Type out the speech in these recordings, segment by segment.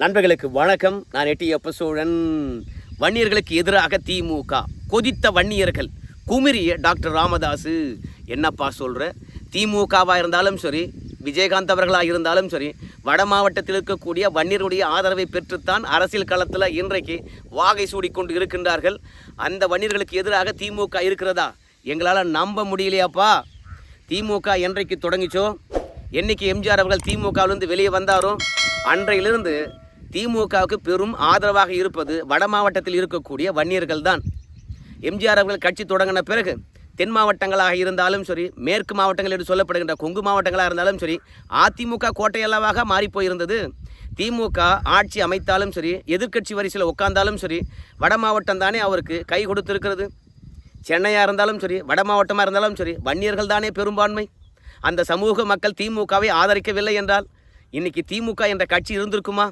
நண்பர்களுக்கு வணக்கம். நான் எட்டி எப்ப சோழன் வன்னியர்களுக்கு எதிராக திமுக. கொதித்த வன்னியர்கள். குமிரிய டாக்டர் ராமதாசு. என்னப்பா சொல்கிற திமுகவாக இருந்தாலும் சரி விஜயகாந்த் அவர்களாக இருந்தாலும் சரி வட மாவட்டத்தில் இருக்கக்கூடிய வன்னியருடைய ஆதரவை பெற்றுத்தான் அரசியல் களத்தில் இன்றைக்கு வாகை சூடிக்கொண்டு இருக்கின்றார்கள். அந்த வன்னியர்களுக்கு எதிராக திமுக இருக்கிறதா? எங்களால் நம்ப முடியலையாப்பா. திமுக என்றைக்கு தொடங்கிச்சோ? என்னைக்கு எம்ஜிஆர் அவர்கள் திமுகவிலிருந்து வெளியே வந்தாரோ? அன்றையிலிருந்து திமுகவுக்கு பெரும் ஆதரவாக இருப்பது வட மாவட்டத்தில் இருக்கக்கூடிய வன்னியர்கள் தான் எம்ஜிஆர் அவர்கள் கட்சி தொடங்கின பிறகு தென் மாவட்டங்களாக இருந்தாலும் சரி மேற்கு மாவட்டங்கள் என்று சொல்லப்படுகின்ற கொங்கு மாவட்டங்களாக இருந்தாலும் சரி அதிமுக கோட்டையளவாக மாறிப்போயிருந்தது. திமுக ஆட்சி அமைத்தாலும் சரி எதிர்க்கட்சி வரிசையில் உட்கார்ந்தாலும் சரி வட மாவட்டம் தானே அவருக்கு கை கொடுத்துருக்கிறது. சென்னையாக இருந்தாலும் சரி வட மாவட்டமாக இருந்தாலும் சரி வன்னியர்கள் தானே பெரும்பான்மை. அந்த சமூக மக்கள் திமுகவை ஆதரிக்கவில்லை என்றால் இன்றைக்கி திமுக என்ற கட்சி இருந்திருக்குமா?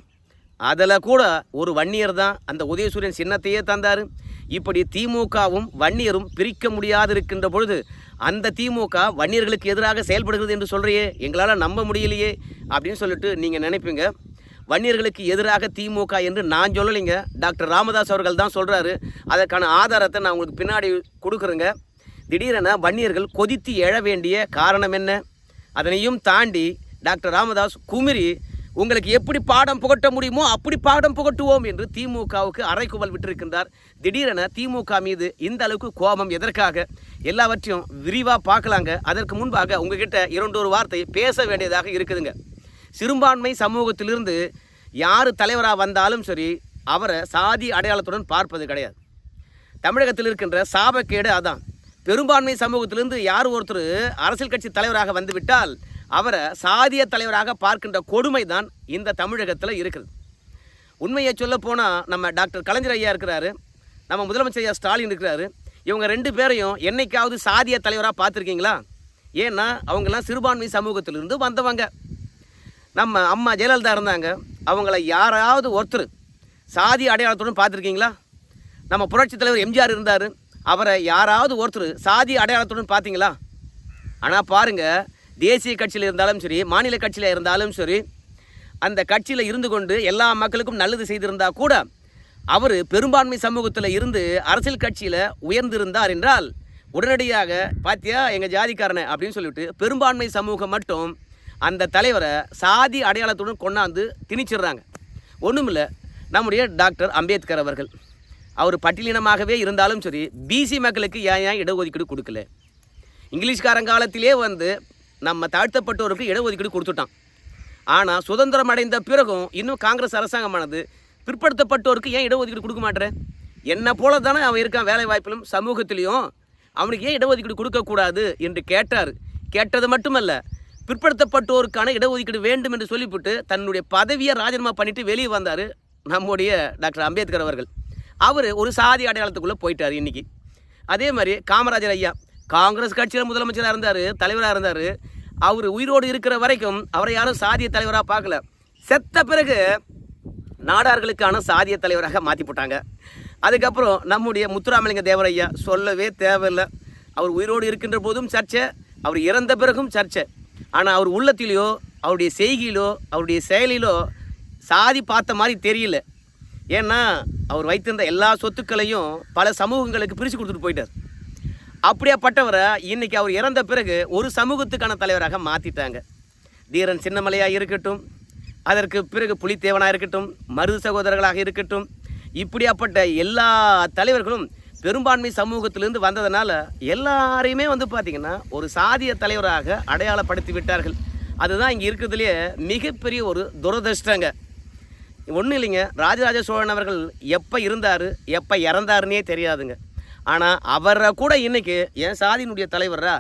அதில் கூட ஒரு வன்னியர் தான் அந்த உதயசூரியன் சின்னத்தையே தந்தார். இப்படி திமுகவும் வன்னியரும் பிரிக்க முடியாது இருக்கின்ற பொழுது அந்த திமுக வன்னியர்களுக்கு எதிராக செயல்படுகிறது என்று சொல்கிறியே எங்களால் நம்ப முடியலையே அப்படின்னு சொல்லிட்டு நீங்கள் நினைப்பீங்க. வன்னியர்களுக்கு எதிராக திமுக என்று நான் சொல்லலைங்க. டாக்டர் ராமதாஸ் அவர்கள் தான் சொல்கிறாரு அதற்கான ஆதாரத்தை நான் உங்களுக்கு பின்னாடி கொடுக்குறேங்க. திடீரென வன்னியர்கள் கொதித்து எழ வேண்டிய காரணம் என்ன? அதனையும் தாண்டி டாக்டர் ராமதாஸ் குமிரி உங்களுக்கு எப்படி பாடம் புகட்ட முடியுமோ அப்படி பாடம் புகட்டுவோம் என்று திமுகவுக்கு அறைக்குவல் விட்டிருக்கின்றார். திடீரென திமுக மீது இந்த அளவுக்கு கோபம் எதற்காக? எல்லாவற்றையும் விரிவாக பார்க்கலாங்க. அதற்கு முன்பாக உங்ககிட்ட இரண்டொரு வார்த்தை பேச வேண்டியதாக இருக்குதுங்க. சிறுபான்மை சமூகத்திலிருந்து யார் தலைவராக வந்தாலும் சரி அவரை சாதி அடையாளத்துடன் பார்ப்பது கிடையாது. தமிழகத்தில் இருக்கின்ற சாபக்கேடு அதான். பெரும்பான்மை சமூகத்திலிருந்து யார் ஒருத்தர் அரசியல் கட்சி தலைவராக வந்துவிட்டால் அவரை சாதிய தலைவராக பார்க்கின்ற கொடுமை தான் இந்த தமிழகத்தில் இருக்குது. உண்மையை சொல்ல போனால் நம்ம டாக்டர் கலைஞர் ஐயா இருக்கிறாரு நம்ம முதலமைச்சர் ஐயா ஸ்டாலின் இருக்கிறாரு இவங்க ரெண்டு பேரையும் என்னைக்காவது சாதிய தலைவராக பார்த்துருக்கீங்களா? ஏன்னா அவங்கெல்லாம் சிறுபான்மை சமூகத்திலிருந்து வந்தவங்க. நம்ம அம்மா ஜெயலலிதா இருந்தாங்க அவங்கள யாராவது ஒருத்தர் சாதி அடையாளத்துடன் பார்த்துருக்கீங்களா? நம்ம புரட்சித் தலைவர் எம்ஜிஆர் இருந்தார் அவரை யாராவது ஒருத்தர் சாதி அடையாளத்துடன் பார்த்தீங்களா? ஆனால் பாருங்கள் தேசிய கட்சியில் இருந்தாலும் சரி மாநில கட்சியில் இருந்தாலும் சரி அந்த கட்சியில் இருந்து கொண்டு எல்லா மக்களுக்கும் நல்லது செய்திருந்தா கூட அவர் பெரும்பான்மை சமூகத்தில் இருந்து அரசியல் கட்சியில் உயர்ந்திருந்தார் என்றால் உடனடியாக பாத்தியா எங்கள் ஜாதிக்காரனை அப்படின்னு சொல்லிவிட்டு பெரும்பான்மை சமூகம் மட்டும் அந்த தலைவரை சாதி அடையாளத்துடன் கொண்டாந்து திணிச்சிடுறாங்க. ஒன்றுமில்ல நம்முடைய டாக்டர் அம்பேத்கர் அவர்கள். அவர் பட்டியலினமாகவே இருந்தாலும் சரி பிசி மக்களுக்கு ஏன் ஏன் இடஒதுக்கீடு கொடுக்கல? இங்கிலீஷ்காரங்காலத்திலே வந்து நம்ம தாழ்த்தப்பட்டோருக்கு இடஒதுக்கீடு கொடுத்துட்டான். ஆனால் சுதந்திரம் அடைந்த பிறகும் இன்னும் காங்கிரஸ் அரசாங்கமானது பிற்படுத்தப்பட்டோருக்கு ஏன் இடஒதுக்கீடு கொடுக்க மாட்டேற? என்ன போல தானே அவன் இருக்கான் வேலை வாய்ப்பிலும் சமூகத்திலையும். அவனுக்கு ஏன் இடஒதுக்கீடு கொடுக்கக்கூடாது என்று கேட்டார். கேட்டது மட்டுமல்ல பிற்படுத்தப்பட்டோருக்கான இடஒதுக்கீடு வேண்டும் என்று சொல்லிவிட்டு தன்னுடைய பதவியை ராஜினாமா பண்ணிட்டு வெளியே வந்தார் நம்முடைய டாக்டர் அம்பேத்கர் அவர்கள். அவர் ஒரு சாதி அடையாளத்துக்குள்ளே போயிட்டார் இன்றைக்கி அதே மாதிரி காமராஜர் ஐயா காங்கிரஸ் கட்சியில் முதலமைச்சராக இருந்தார் தலைவராக இருந்தார். அவர் உயிரோடு இருக்கிற வரைக்கும் அவரை யாரும் சாதிய தலைவராக பார்க்கல. செத்த பிறகு நாடார்களுக்கான சாதிய தலைவராக மாற்றி போட்டாங்க. அதுக்கப்புறம் நம்முடைய முத்துராமலிங்க தேவரையா சொல்லவே தேவையில்லை. அவர் உயிரோடு இருக்கின்ற போதும் சர்ச்சை அவர் இறந்த பிறகும் சர்ச்சை. ஆனால் அவர் உள்ளத்திலேயோ அவருடைய செய்கையிலோ அவருடைய செயலிலோ சாதி பார்த்த மாதிரி தெரியல. ஏன்னா அவர் வைத்திருந்த எல்லா சொத்துக்களையும் பல சமூகங்களுக்கு பிரித்து கொடுத்துட்டு போயிட்டார். அப்படியாப்பட்டவரை இன்னைக்கு அவர் இறந்த பிறகு ஒரு சமூகத்துக்கான தலைவராக மாற்றிட்டாங்க தீரன் சின்னமலையாக இருக்கட்டும் அதற்கு பிறகு புலித்தேவனாக இருக்கட்டும் மருது சகோதரர்களாக இருக்கட்டும் இப்படியாப்பட்ட எல்லா தலைவர்களும் பெரும்பான்மை சமூகத்திலிருந்து வந்ததுனால எல்லாரையுமே வந்து பார்த்திங்கன்னா ஒரு சாதிய தலைவராக அடையாளப்படுத்தி விட்டார்கள். அதுதான் இங்கே இருக்கிறதுலையே மிகப்பெரிய ஒரு துரதிருஷ்டங்க. ஒன்றும் இல்லைங்க ராஜராஜ சோழன் அவர்கள் எப்போ இருந்தார் எப்போ இறந்தாருன்னே தெரியாதுங்க. ஆனால் அவரை கூட இன்னைக்கு என் சாதியினுடைய தலைவரா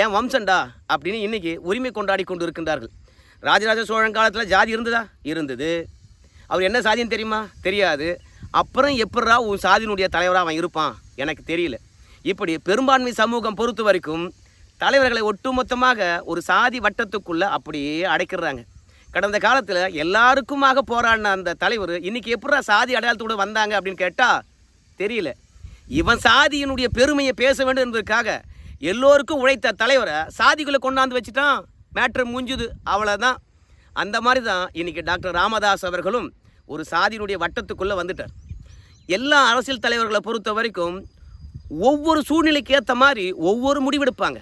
என் வம்சண்டா அப்படின்னு இன்றைக்கி உரிமை கொண்டாடி கொண்டு இருக்கின்றார்கள் ராஜராஜ சோழன் காலத்தில் ஜாதி இருந்ததா? இருந்தது. அவர் என்ன சாதின்னு தெரியுமா? தெரியாது. அப்புறம் எப்படா உன் சாதியினுடைய தலைவராக அவன் இருப்பான்? எனக்கு தெரியல. இப்படி பெரும்பான்மை சமூகம் பொறுத்த வரைக்கும் தலைவர்களை ஒட்டுமொத்தமாக ஒரு சாதி வட்டத்துக்குள்ளே அப்படியே அடைக்கிறாங்க. கடந்த காலத்தில் எல்லாருக்குமாக போராடின அந்த தலைவர் இன்றைக்கி எப்படா சாதி அடையாளத்தோடு வந்தாங்க அப்படின்னு கேட்டால் தெரியல. இவன் சாதியினுடைய பெருமையை பேச வேண்டும் என்பதற்காக எல்லோருக்கும் உழைத்த தலைவரை சாதிக்குள்ளே கொண்டாந்து வச்சுட்டான். மேட்ரு முஞ்சுது. அவ்வளோதான் அந்த மாதிரி தான் இன்றைக்கி டாக்டர் ராமதாஸ் அவர்களும் ஒரு சாதியினுடைய வட்டத்துக்குள்ளே வந்துட்டார். எல்லா அரசியல் தலைவர்களை பொறுத்த வரைக்கும் ஒவ்வொரு சூழ்நிலைக்கு ஏற்ற மாதிரி ஒவ்வொரு முடிவெடுப்பாங்க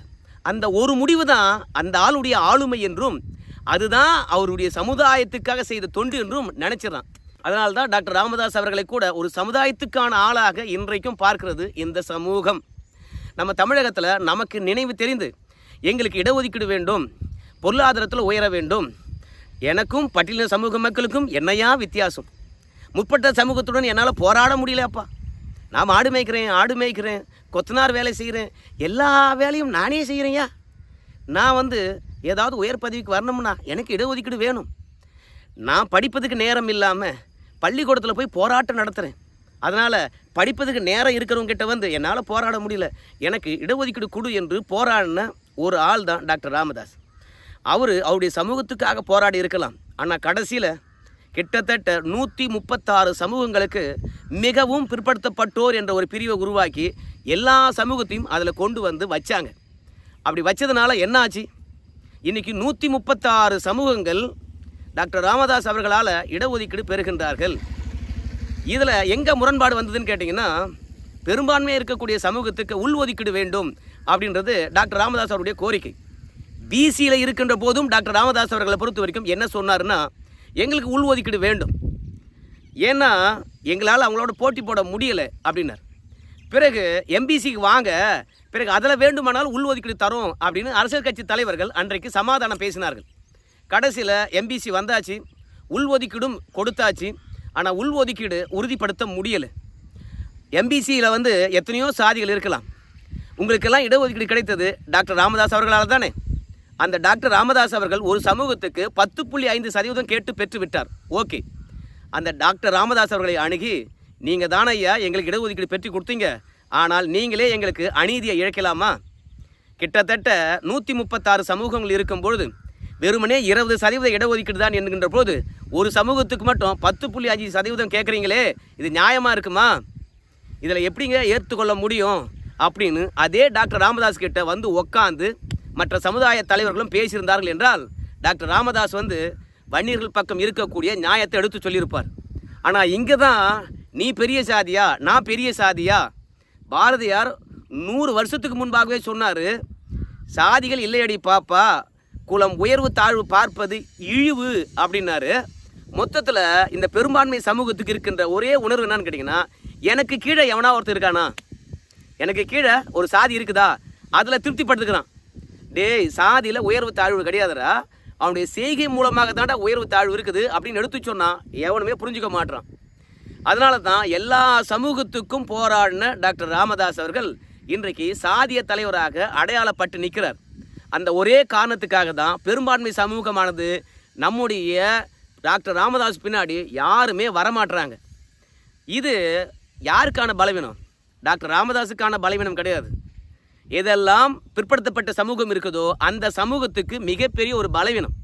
அந்த ஒரு முடிவு தான் அந்த ஆளுடைய ஆளுமை என்றும் அதுதான் அவருடைய சமுதாயத்துக்காக செய்த தொண்டு என்றும் நினச்சிடறான் அதனால்தான் டாக்டர் ராமதாஸ் அவர்களை கூட ஒரு சமுதாயத்துக்கான ஆளாக இன்றைக்கும் பார்க்கிறது இந்த சமூகம். நம்ம தமிழகத்தில் நமக்கு நினைவு தெரிந்து எங்களுக்கு இடஒதுக்கீடு வேண்டும் பொருளாதாரத்தில் உயர வேண்டும். எனக்கும் பட்டியல சமூக மக்களுக்கும் என்னையா வித்தியாசம்? முற்பட்ட சமூகத்துடன் என்னால் போராட முடியலப்பா. நான் ஆடு மேய்க்கிறேன் ஆடு மேய்க்கிறேன் கொத்தனார் வேலை செய்கிறேன் எல்லா வேலையும் நானே செய்கிறேன்யா நான் வந்து ஏதாவது உயர் பதவிக்கு வரணும்னா எனக்கு இடஒதுக்கீடு வேணும். நான் படிப்பதுக்கு நேரம் இல்லாமல் பள்ளிக்கூடத்தில் போய் போராட்டம் நடத்துகிறேன் அதனால் படிப்பதுக்கு நேரம் இருக்கிறவங்ககிட்ட வந்து என்னால் போராட முடியல. எனக்கு இடஒதுக்கீடு கொடு என்று போராடின ஒரு ஆள் தான் டாக்டர் ராமதாஸ். அவர் அவருடைய சமூகத்துக்காக போராடி இருக்கலாம். ஆனால் கடைசியில் கிட்டத்தட்ட நூற்றி முப்பத்தாறு சமூகங்களுக்கு மிகவும் பிற்படுத்தப்பட்டோர் என்ற ஒரு பிரிவை உருவாக்கி எல்லா சமூகத்தையும் அதில் கொண்டு வந்து வச்சாங்க. அப்படி வச்சதுனால என்ன ஆச்சு நூற்றி முப்பத்தாறு சமூகங்கள் டாக்டர் ராமதாஸ் அவர்களால் இடஒதுக்கீடு பெறுகின்றார்கள். இதில் எங்கே முரண்பாடு வந்ததுன்னு கேட்டிங்கன்னா பெரும்பான்மையாக இருக்கக்கூடிய சமூகத்துக்கு உள்ஒதுக்கீடு வேண்டும் அப்படின்றது டாக்டர் ராமதாஸ் அவருடைய கோரிக்கை. பிசியில் இருக்கின்ற போதும் டாக்டர் ராமதாஸ் அவர்களை பொறுத்த வரைக்கும் என்ன சொன்னார்னா எங்களுக்கு உள்ஒதுக்கீடு வேண்டும். ஏன்னா எங்களால் அவங்களோட போட்டி போட முடியலை அப்படின்னார். பிறகு எம்பிசிக்கு வாங்க பிறகு அதில் வேண்டுமானால் உள்ஒதுக்கீடு தரும் அப்படின்னு அரசியல் கட்சி தலைவர்கள் அன்றைக்கு சமாதானம் பேசினார்கள். கடைசியில் எம்பிசி வந்தாச்சு உள்ஒதுக்கீடும் கொடுத்தாச்சு. ஆனால் உள்ஒதுக்கீடு உறுதிப்படுத்த முடியலை. எம்பிசியில் வந்து எத்தனையோ சாதிகள் இருக்கலாம். உங்களுக்கெல்லாம் இடஒதுக்கீடு கிடைத்தது டாக்டர் ராமதாஸ் அவர்களால் தானே? அந்த டாக்டர் ராமதாஸ் அவர்கள் ஒரு சமூகத்துக்கு பத்து புள்ளி ஐந்து சதவீதம் கேட்டு பெற்று விட்டார். ஓகே. அந்த டாக்டர் ராமதாஸ் அவர்களை அணுகி நீங்கள் தானே ஐயா எங்களுக்கு இடஒதுக்கீடு பெற்று கொடுத்தீங்க. ஆனால் நீங்களே எங்களுக்கு அநீதியை இழைக்கலாமா? கிட்டத்தட்ட நூற்றி முப்பத்தாறு சமூகங்கள் இருக்கும் பொழுது வெறுமனே இருபது சதவீத இடஒதுக்கீடு தான் என்கின்ற போது ஒரு சமூகத்துக்கு மட்டும் பத்து புள்ளி அஞ்சு சதவீதம் கேட்குறீங்களே இது நியாயமாக இருக்குமா? இதில் எப்படிங்க ஏற்றுக்கொள்ள முடியும்? அப்படின்னு அதே டாக்டர் ராமதாஸ் கிட்ட வந்து உக்காந்து மற்ற சமுதாய தலைவர்களும் பேசியிருந்தார்கள் என்றால் டாக்டர் ராமதாஸ் வந்து வன்னியர்கள் பக்கம் இருக்கக்கூடிய நியாயத்தை எடுத்து சொல்லியிருப்பார். ஆனால் இங்கே தான் நீ பெரிய சாதியா? நான் பெரிய சாதியா? பாரதியார் நூறு வருஷத்துக்கு முன்பாகவே சொன்னார் சாதிகள் இல்லையடி பாப்பா குலம் உயர்வு தாழ்வு பார்ப்பது இழிவு அப்படின்னாரு. மொத்தத்தில் இந்த பெரும்பான்மை சமூகத்துக்கு இருக்கின்ற ஒரே உணர்வு என்னன்னு கேட்டிங்கன்னா எனக்கு கீழே எவனா ஒருத்தர் இருக்கானா? எனக்கு கீழே ஒரு சாதி இருக்குதா? அதில் திருப்திப்படுத்துக்கிறான் டேய் சாதியில் உயர்வு தாழ்வு கிடையாதுடா. அவனுடைய செய்கை மூலமாக தாண்டா உயர்வு தாழ்வு இருக்குது அப்படின்னு எடுத்து சொன்னால் எவனுமே புரிஞ்சுக்க மாட்டான் அதனால தான் எல்லா சமூகத்துக்கும் போராடின டாக்டர் ராமதாஸ் அவர்கள் இன்றைக்கு சாதிய தலைவராக அடையாளப்பட்டு நிற்கிறார் அந்த ஒரே காரணத்துக்காக தான் பெரும்பான்மை சமூகமானது நம்முடைய டாக்டர் ராமதாஸ் பின்னாடி யாருமே வரமாட்டுறாங்க இது யாருக்கான பலவீனம்? டாக்டர் ராமதாஸுக்கான பலவீனம் கிடையாது. எதெல்லாம் பிற்படுத்தப்பட்ட சமூகம் இருக்குதோ அந்த சமூகத்துக்கு மிகப்பெரிய ஒரு பலவீனம்.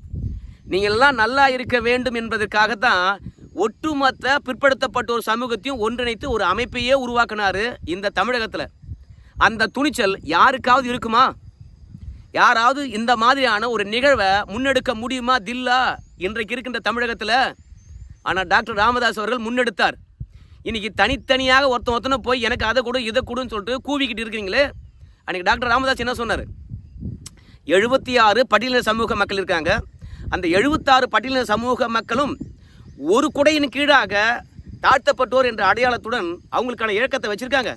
நீங்கள் எல்லாம் நல்லா இருக்க வேண்டும் என்பதற்காகத்தான் ஒட்டுமொத்த பிற்படுத்தப்பட்ட ஒரு சமூகத்தையும் ஒன்றிணைத்து ஒரு அமைப்பையே உருவாக்கினாரு இந்த தமிழகத்தில். அந்த துணிச்சல் யாருக்காவது இருக்குமா? யாராவது இந்த மாதிரியான ஒரு நிகழ்வை முன்னெடுக்க முடியுமா தில்லா? இன்றைக்கு இருக்கின்ற தமிழகத்தில். ஆனால் டாக்டர் ராமதாஸ் அவர்கள் முன்னெடுத்தார். இன்றைக்கி தனித்தனியாக ஒருத்தன் ஒருத்தனை போய் எனக்கு அதை கொடு இதை கொடுன்னு சொல்லிட்டு கூவிக்கிட்டு இருக்கிறீங்களே? அன்றைக்கி டாக்டர் ராமதாஸ் என்ன சொன்னார்? எழுபத்தி ஆறு பட்டியலின சமூக மக்கள் இருக்காங்க. அந்த எழுபத்தாறு பட்டியலின சமூக மக்களும் ஒரு குடையின் கீழாக தாழ்த்தப்பட்டோர் என்ற அடையாளத்துடன் அவங்களுக்கான இயக்கத்தை வச்சுருக்காங்க.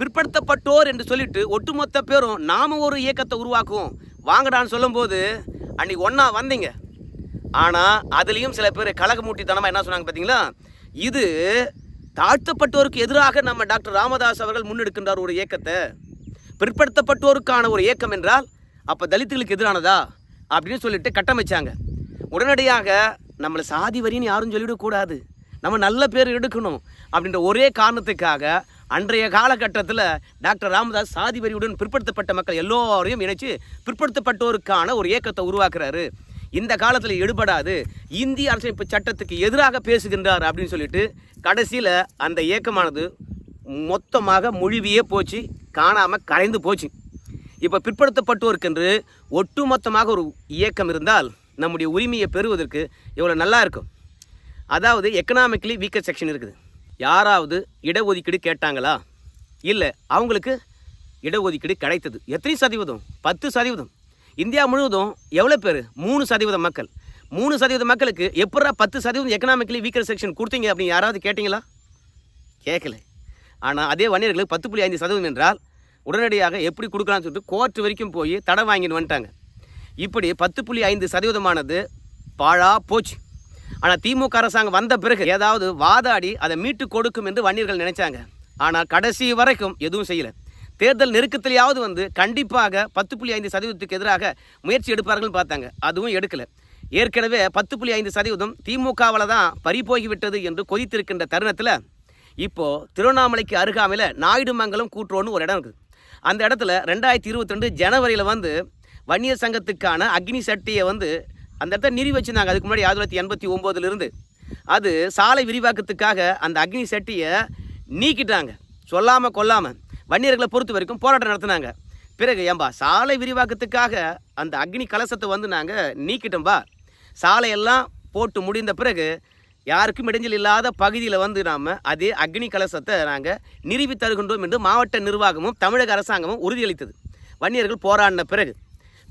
பிற்படுத்தப்பட்டோர் என்று சொல்லிட்டு ஒட்டுமொத்த பேரும் நாம ஒரு இயக்கத்தை உருவாக்குவோம். வாங்கடான்னு சொல்லும்போது அன்னைக்கு ஒன்றா வந்தீங்க. ஆனால் அதுலேயும் சில பேர் கழகமூட்டித்தனமாக என்ன சொன்னாங்க பார்த்தீங்களா இது தாழ்த்தப்பட்டோருக்கு எதிராக நம்ம டாக்டர் ராமதாஸ் அவர்கள் முன்னெடுக்கின்றார் ஒரு இயக்கத்தை. பிற்படுத்தப்பட்டோருக்கான ஒரு இயக்கம் என்றால் அப்போ தலித்துகளுக்கு எதிரானதா? அப்படின்னு சொல்லிட்டு கட்டமைச்சாங்க. உடனடியாக நம்மளை சாதி வரின்னு யாரும் சொல்லிடக்கூடாது. நம்ம நல்ல பேர் எடுக்கணும் அப்படின்ற ஒரே காரணத்துக்காக அன்றைய காலகட்டத்தில் டாக்டர் ராமதாஸ் சாதி வரியுடன் பிற்படுத்தப்பட்ட மக்கள் எல்லோரையும் இணைச்சு பிற்படுத்தப்பட்டோருக்கான ஒரு இயக்கத்தை உருவாக்குறாரு. இந்த காலத்தில் எடுபடாது. இந்திய அரசமைப்பு சட்டத்துக்கு எதிராக பேசுகின்றார் அப்படின்னு சொல்லிட்டு கடைசியில் அந்த இயக்கமானது மொத்தமாக மொழிவியே போச்சு காணாமல் கரைந்து போச்சு. இப்போ பிற்படுத்தப்பட்டோருக்கென்று ஒட்டுமொத்தமாக ஒரு இயக்கம் இருந்தால் நம்முடைய உரிமையை பெறுவதற்கு எவ்வளோ நல்லா இருக்கும். அதாவது எக்கனாமிக்கலி வீக்கர் செக்ஷன் இருக்குது. யாராவது இடஒதுக்கீடு கேட்டாங்களா? இல்லை அவங்களுக்கு இடஒதுக்கீடு கிடைத்தது. எத்தனை சதவீதம்? பத்து சதவீதம். இந்தியா முழுவதும் எவ்வளோ பேர்? மூணு சதவீதம் மக்கள். மூணு சதவீத மக்களுக்கு எப்படா பத்து சதவீதம் எக்கனாமிக்கலி வீக்கர் செக்ஷன் கொடுத்தீங்க அப்படின்னு யாராவது கேட்டிங்களா? கேட்கல ஆனால் அதே வணிகர்களுக்கு பத்து புள்ளி ஐந்து சதவீதம் என்றால் உடனடியாக எப்படி கொடுக்கலாம்னு சொல்லிட்டு கோர்ட் வரைக்கும் போய் தடை வாங்கின்னு வந்துட்டாங்க. இப்படி பத்து புள்ளி ஐந்து சதவீதமானது பாழா போச்சு. ஆனால் திமுக அரசாங்கம் வந்த பிறகு ஏதாவது வாதாடி அதை மீட்டு கொடுக்கும் என்று வன்னியர்கள் நினைச்சாங்க. ஆனால் கடைசி வரைக்கும் எதுவும் செய்யலை. தேர்தல் நெருக்கத்திலேயாவது வந்து கண்டிப்பாக பத்து புள்ளி ஐந்து சதவீதத்துக்கு எதிராக முயற்சி எடுப்பார்கள்னு பார்த்தாங்க. அதுவும் எடுக்கலை. ஏற்கனவே பத்து புள்ளி ஐந்து சதவீதம் திமுகவில் தான் பறிபோகிவிட்டது என்று கொதித்திருக்கின்ற தருணத்தில் இப்போது திருவண்ணாமலைக்கு அருகாமையில் நாயுடுமங்கலம் கூட்டுறோன்னு ஒரு இடம் இருக்குது. அந்த இடத்துல ரெண்டாயிரத்தி இருபத்தி ரெண்டு ஜனவரியில் வந்து வன்னியர் சங்கத்துக்கான அக்னி சட்டியை வந்து அந்த இடத்த நிறுவி வச்சுருந்தாங்க. அதுக்கு முன்னாடி ஆயிரத்தி தொள்ளாயிரத்தி எண்பத்தி ஒம்போதுலேருந்து. அது சாலை விரிவாக்கத்துக்காக அந்த அக்னி சட்டியை நீக்கிட்டாங்க. சொல்லாமல் கொல்லாமல் வன்னியர்களை பொறுத்த வரைக்கும் போராட்டம் நடத்தினாங்க. பிறகு ஏம்பா சாலை விரிவாக்கத்துக்காக அந்த அக்னி கலசத்தை வந்து நாங்கள் நீக்கிட்டோம்பா சாலையெல்லாம் போட்டு முடிந்த பிறகு யாருக்கும் இடைஞ்சல் இல்லாத பகுதியில் வந்து நாம் அதே அக்னி கலசத்தை நாங்கள் நிறுவி தருகின்றோம் என்று மாவட்ட நிர்வாகமும் தமிழக அரசாங்கமும் உறுதியளித்தது. வன்னியர்கள் போராடின பிறகு.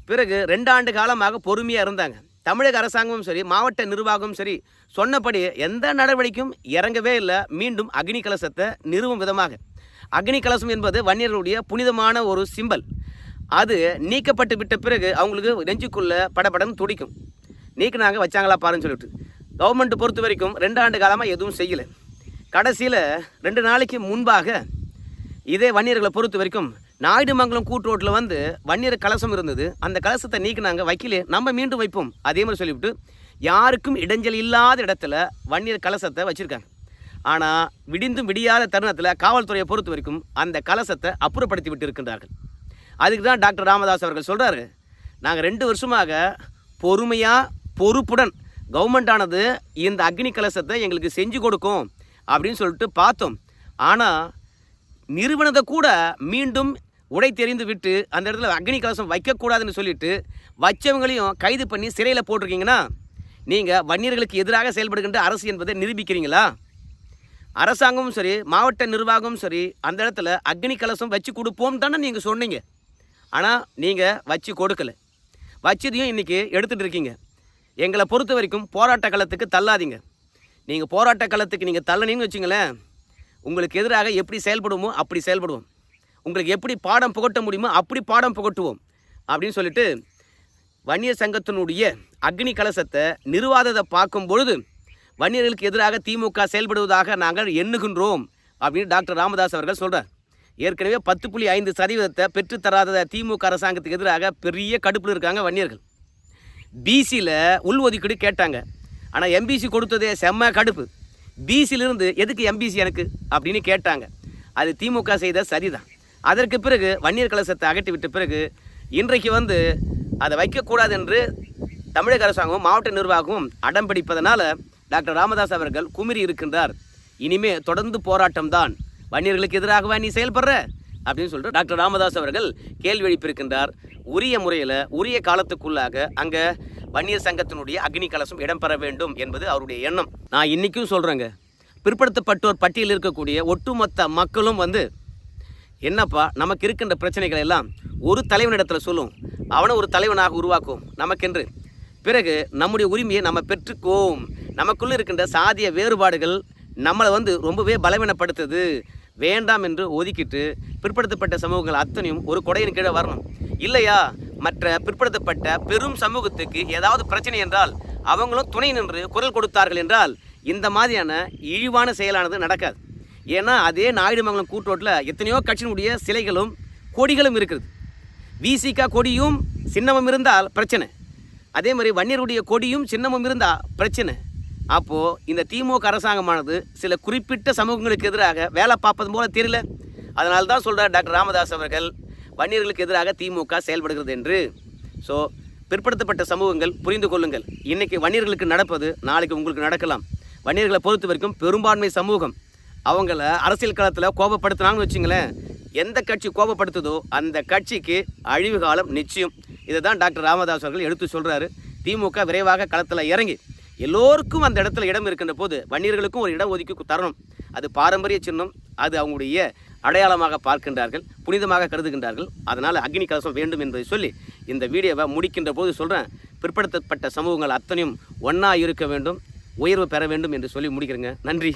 பிறகு ரெண்டாண்டு காலமாக பொறுமையாக இருந்தாங்க. தமிழக அரசாங்கமும் சரி மாவட்ட நிர்வாகமும் சரி சொன்னபடி எந்த நடவடிக்கையும் இறங்கவே இல்லை. மீண்டும் அக்னி கலசத்தை நிறுவும் விதமாக. அக்னி கலசம் என்பது வன்னியர்களுடைய புனிதமான ஒரு சிம்பல் அது நீக்கப்பட்டு விட்ட பிறகு அவங்களுக்கு நெஞ்சுக்குள்ள படப்படம் துடிக்கும். நீக்கினாங்க வச்சாங்களா பாருன்னு சொல்லிட்டு. கவர்மெண்ட் பொறுத்த வரைக்கும் ரெண்டு ஆண்டு காலமாக எதுவும் செய்யலை. கடைசியில் ரெண்டு நாளைக்கு முன்பாக இதே வன்னியர்களை பொறுத்த வரைக்கும் நாயுடுமங்கலம் கூட்டுரோட்டில் வந்து வன்னியர் கலசம் இருந்தது. அந்த கலசத்தை நீக்கினாங்க. வைக்கலே நம்ம மீண்டும் வைப்போம். அதே மாதிரி சொல்லிவிட்டு யாருக்கும் இடைஞ்சல் இல்லாத இடத்துல வன்னியர் கலசத்தை வச்சுருக்காங்க. ஆனால் விடிந்தும் விடியாத தருணத்தில் காவல்துறையை பொறுத்த வரைக்கும் அந்த கலசத்தை அப்புறப்படுத்தி விட்டு இருக்கின்றார்கள் அதுக்கு தான் டாக்டர் ராமதாஸ் அவர்கள் சொல்கிறாரு நாங்கள் ரெண்டு வருஷமாக பொறுமையாக பொறுப்புடன் கவர்மெண்டானது இந்த அக்னி கலசத்தை எங்களுக்கு செஞ்சு கொடுக்கும் அப்படின்னு சொல்லிட்டு பார்த்தோம். ஆனால் நிறுவனத்தை கூட மீண்டும் உடை தெரிந்து விட்டு அந்த இடத்துல அக்னி கலசம் வைக்கக்கூடாதுன்னு சொல்லிட்டு வச்சவங்களையும் கைது பண்ணி சிறையில் போட்டிருக்கீங்கன்னா நீங்கள் வன்னியர்களுக்கு எதிராக செயல்படுகின்ற அரசு என்பதை நிரூபிக்கிறீங்களா? அரசாங்கமும் சரி மாவட்ட நிர்வாகமும் சரி அந்த இடத்துல அக்னி கலசம் வச்சு கொடுப்போம் தானே நீங்கள் சொன்னீங்க. ஆனால் நீங்கள் வச்சு கொடுக்கல. வச்சதையும் இன்றைக்கி எடுத்துகிட்டு இருக்கீங்க. எங்களை பொறுத்த வரைக்கும் போராட்ட களத்துக்கு தள்ளாதீங்க. நீங்கள் போராட்ட களத்துக்கு நீங்கள் தள்ளனீங்கன்னு வச்சுங்களேன் உங்களுக்கு எதிராக எப்படி செயல்படுவோமோ அப்படி செயல்படுவோம். உங்களுக்கு எப்படி பாடம் புகட்ட முடியுமோ அப்படி பாடம் புகட்டுவோம். அப்படின்னு சொல்லிட்டு வன்னியர் சங்கத்தினுடைய அக்னி கலசத்தை நிறுவாததை பார்க்கும் பொழுது வன்னியர்களுக்கு எதிராக திமுக செயல்படுவதாக நாங்கள் எண்ணுகின்றோம் அப்படின்னு டாக்டர் ராமதாஸ் அவர்கள் சொல்கிறார் ஏற்கனவே பத்து புள்ளி ஐந்து சதவீதத்தை பெற்றுத்தராத திமுக அரசாங்கத்துக்கு எதிராக பெரிய கடுப்பில் இருக்காங்க வன்னியர்கள். பிசியில் உள்ஒதுக்கீடு கேட்டாங்க. ஆனால் எம்பிசி கொடுத்ததே செம்ம கடுப்பு. பிசியிலிருந்து எதுக்கு எம்பிசி எனக்கு? அப்படின்னு கேட்டாங்க. அது திமுக செய்த சரிதான். அதற்கு பிறகு வன்னியர் கலசத்தை அகற்றிவிட்ட பிறகு இன்றைக்கு வந்து அதை வைக்கக்கூடாது என்று தமிழக அரசாங்கமும் மாவட்ட நிர்வாகமும் அடம் பிடிப்பதனால் டாக்டர் ராமதாஸ் அவர்கள் குமிரி இருக்கின்றார். இனிமே தொடர்ந்து போராட்டம் தான். வன்னியர்களுக்கு எதிராகவா நீ செயல்படுற? அப்படின்னு சொல்லிட்டு டாக்டர் ராமதாஸ் அவர்கள் கேள்வி எழுப்பியிருக்கின்றார். உரிய முறையில் உரிய காலத்துக்குள்ளாக அங்கே வன்னியர் சங்கத்தினுடைய அக்னி கலசம் இடம்பெற வேண்டும் என்பது அவருடைய எண்ணம். நான் இன்றைக்கும் சொல்கிறேங்க பிற்படுத்தப்பட்டோர் பட்டியலில் இருக்கக்கூடிய ஒட்டுமொத்த மக்களும் வந்து என்னப்பா நமக்கு இருக்கின்ற பிரச்சனைகள் எல்லாம் ஒரு தலைவனிடத்தில் சொல்லும். அவனை ஒரு தலைவனாக உருவாக்கும் நமக்கென்று. பிறகு நம்முடைய உரிமையை நம்ம பெற்றுக்கோம் நமக்குள்ளே இருக்கின்ற சாதிய வேறுபாடுகள் நம்மளை வந்து ரொம்பவே பலவீனப்படுத்துது. வேண்டாம் என்று ஒதுக்கிட்டு பிற்படுத்தப்பட்ட சமூகங்கள் அத்தனையும் ஒரு கொடையின் கீழே வரணும். இல்லையா? மற்ற பிற்படுத்தப்பட்ட பெரும் சமூகத்துக்கு ஏதாவது பிரச்சனை என்றால் அவங்களும் துணை நின்று குரல் கொடுத்தார்கள் என்றால் இந்த மாதிரியான இழிவான செயலானது நடக்காது. ஏன்னா அதே நாயுடுமங்கலம் கூட்டோட்டில் எத்தனையோ கட்சியினுடைய சிலைகளும் கொடிகளும் இருக்குது விசிகா கொடியும் சின்னமும் இருந்தால் பிரச்சனை. அதே மாதிரி வன்னியருடைய கொடியும் சின்னமும் இருந்தால் பிரச்சனை. அப்போது இந்த திமுக அரசாங்கமானது சில குறிப்பிட்ட சமூகங்களுக்கு எதிராக வேலை பார்ப்பது போல தெரியல. அதனால தான் சொல்கிறார் டாக்டர் ராமதாஸ் அவர்கள் வன்னியர்களுக்கு எதிராக திமுக செயல்படுகிறது என்று. ஸோ பிற்படுத்தப்பட்ட சமூகங்கள் புரிந்து கொள்ளுங்கள். இன்றைக்கி வன்னியர்களுக்கு நடப்பது நாளைக்கு உங்களுக்கு நடக்கலாம். வன்னியர்களை பொறுத்த வரைக்கும் பெரும்பான்மை சமூகம். அவங்கள அரசியல் களத்தில் கோபப்படுத்தினாங்கன்னு வச்சுங்களேன். எந்த கட்சி கோபப்படுத்துதோ அந்த கட்சிக்கு அழிவு காலம் நிச்சயம். இதை தான் டாக்டர் ராமதாஸ் அவர்கள் எடுத்து சொல்கிறாரு திமுக விரைவாக களத்தில் இறங்கி எல்லோருக்கும் அந்த இடத்துல இடம் இருக்கின்ற போது வன்னியர்களுக்கும் ஒரு இடம் ஒதுக்கி தரணும். அது பாரம்பரிய சின்னம் அது அவங்களுடைய அடையாளமாக பார்க்கின்றார்கள் புனிதமாக கருதுகின்றார்கள். அதனால் அக்னி கலசம் வேண்டும் என்பதை சொல்லி இந்த வீடியோவை முடிக்கின்ற போது சொல்கிறேன் பிற்படுத்தப்பட்ட சமூகங்கள் அத்தனையும் ஒன்றா இருக்க வேண்டும் உயர்வு பெற வேண்டும் என்று சொல்லி முடிக்கிறேங்க. நன்றி.